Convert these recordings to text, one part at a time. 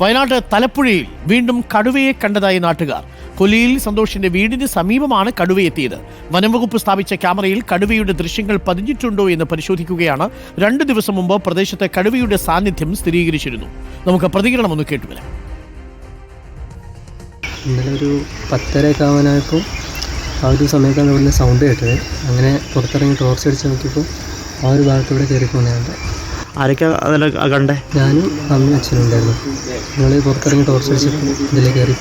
വയനാട് തലപ്പുഴയിൽ വീണ്ടും കടുവയെ കണ്ടതായി നാട്ടുകാർ. കൊലിയിൽ സന്തോഷിന്റെ വീടിന് സമീപമാണ് കടുവയെത്തിയത്. വനംവകുപ്പ് സ്ഥാപിച്ച ക്യാമറയിൽ കടുവയുടെ ദൃശ്യങ്ങൾ പതിഞ്ഞിട്ടുണ്ടോ എന്ന് പരിശോധിക്കുകയാണ്. രണ്ടു ദിവസം മുമ്പ് പ്രദേശത്തെ കടുവയുടെ സാന്നിധ്യം സ്ഥിരീകരിച്ചിരുന്നു. നമുക്ക് പ്രതികരണം ഒന്ന് കേട്ടുവരാം. ഇന്നലെ ഒരു പത്തരയൊക്കെ ആവാനായപ്പോൾ ആ ഒരു സമയത്താണ് ഇവിടുന്ന് സൗണ്ട് കേട്ടത്. അങ്ങനെ പുറത്തിറങ്ങി ടോർച്ച് അടിച്ച് നോക്കിയപ്പോൾ ആ ഒരു ഭാഗത്തൂടെ കയറി പോകുന്നുണ്ട് ആരൊക്കെ അതിൽ കണ്ടേ? ഞാനും അമ്മയും അച്ഛനും ഉണ്ടായിരുന്നു. ഞങ്ങൾ പുറത്തിറങ്ങി ടോർച്ച് അടിച്ചപ്പോൾ ഇതിൽ കയറി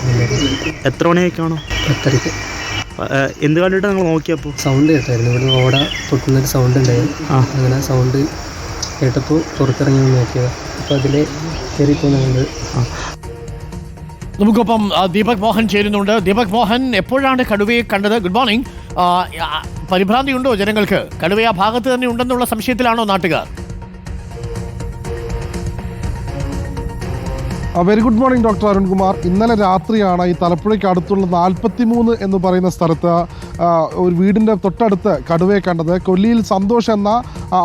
എത്ര മണിയൊക്കെയാണോ? പത്തരയ്ക്ക് എന്ത് കണ്ടിട്ട് നിങ്ങൾ നോക്കിയപ്പോൾ സൗണ്ട് കേട്ടായിരുന്നു. ഇവിടെ ഓട പൊട്ടുന്നൊരു സൗണ്ട് ഉണ്ടായിരുന്നു ആ. അങ്ങനെ സൗണ്ട് കേട്ടപ്പോൾ പുറത്തിറങ്ങി നോക്കിയത്. അപ്പോൾ അതിൽ കയറി പോകുന്നുണ്ട് നമുക്കൊപ്പം ആ, ദീപക് മോഹൻ ചേരുന്നുണ്ട്. ദീപക് മോഹൻ എപ്പോഴാണ് കടുവയെ കണ്ടത്? ഗുഡ് മോർണിംഗ് പരിഭ്രാന്തി ഉണ്ടോ ജനങ്ങൾക്ക്? കടുവ ആ ഭാഗത്ത് തന്നെ ഉണ്ടെന്നുള്ള സംശയത്തിലാണോ നാട്ടുകാർ? Very good morning doctor Arunkumar. ഇന്നലെ രാത്രിയാണ് ഈ തലപ്പുഴയ്ക്ക് അടുത്തുള്ള നാൽപ്പത്തി മൂന്ന് എന്ന് പറയുന്ന സ്ഥലത്ത് ഒരു വീടിന്റെ തൊട്ടടുത്ത് കടുവയെ കണ്ടത്. കൊല്ലിയിൽ സന്തോഷ് എന്ന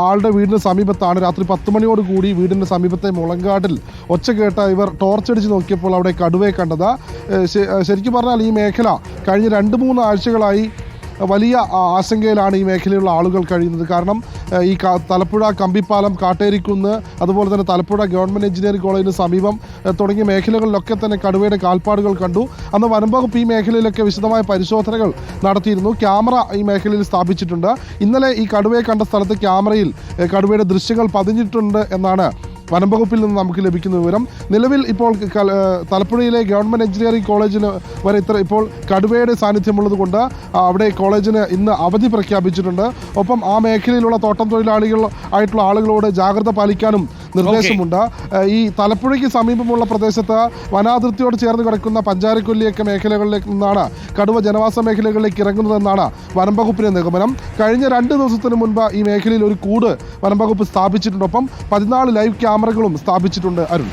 ആളുടെ വീടിന് സമീപത്താണ്. രാത്രി പത്ത് മണിയോട് കൂടി വീടിന്റെ സമീപത്തെ മുളങ്കാട്ടിൽ ഒച്ച കേട്ട ഇവർ ടോർച്ചടിച്ച് നോക്കിയപ്പോൾ അവിടെ കടുവയെ കണ്ടത്. ശരിക്കും പറഞ്ഞാൽ ഈ മേഖല കഴിഞ്ഞ രണ്ട് മൂന്ന് ആഴ്ചകളായി വലിയ ആശങ്കയിലാണ് ഈ മേഖലയിലുള്ള ആളുകൾ കഴിയുന്നത്. കാരണം ഈ തലപ്പുഴ കമ്പിപ്പാലം കാട്ടേരിക്കുന്ന് അതുപോലെ തന്നെ തലപ്പുഴ ഗവൺമെന്റ് എഞ്ചിനീയറിംഗ് കോളേജിന് സമീപം തുടങ്ങിയ മേഖലകളിലൊക്കെ തന്നെ കടുവയുടെ കാൽപ്പാടുകൾ കണ്ടു. അന്ന് വനംവകുപ്പ് ഈ മേഖലയിലൊക്കെ വിശദമായ പരിശോധനകൾ നടത്തിയിരുന്നു. ക്യാമറ ഈ മേഖലയിൽ സ്ഥാപിച്ചിട്ടുണ്ട്. ഇന്നലെ ഈ കടുവയെ കണ്ട സ്ഥലത്ത് ക്യാമറയിൽ കടുവയുടെ ദൃശ്യങ്ങൾ പതിഞ്ഞിട്ടുണ്ട് എന്നാണ് വനം വകുപ്പിൽ നിന്ന് നമുക്ക് ലഭിക്കുന്ന വിവരം. നിലവിൽ ഇപ്പോൾ തലപ്പുഴയിലെ ഗവൺമെന്റ് എഞ്ചിനീയറിംഗ് കോളേജിന് വരെ ഇത്ര ഇപ്പോൾ കടുവയുടെ സാന്നിധ്യമുള്ളത് കൊണ്ട് അവിടെ കോളേജിന് ഇന്ന് അവധി പ്രഖ്യാപിച്ചിട്ടുണ്ട്. ഒപ്പം ആ മേഖലയിലുള്ള തോട്ടം തൊഴിലാളികൾ ആയിട്ടുള്ള ആളുകളോട് ജാഗ്രത പാലിക്കാനും നിർദ്ദേശമുണ്ട്. ഈ തലപ്പുഴയ്ക്ക് സമീപമുള്ള പ്രദേശത്ത് വനാതിർത്തിയോട് ചേർന്ന് കിടക്കുന്ന പഞ്ചാരക്കൊല്ലിയൊക്കെ മേഖലകളിലേക്ക് നിന്നാണ് കടുവ ജനവാസ മേഖലകളിലേക്ക് ഇറങ്ങുന്നതെന്നാണ് വനം വകുപ്പിന്റെ നിഗമനം. കഴിഞ്ഞ രണ്ട് ദിവസത്തിന് മുൻപ് ഈ മേഖലയിൽ ഒരു കൂട് വനം വകുപ്പ് സ്ഥാപിച്ചിട്ടുണ്ട്. ഒപ്പം പതിനാല് ലൈവ് ക്യാമറകളും സ്ഥാപിച്ചിട്ടുണ്ട് അരുൺ.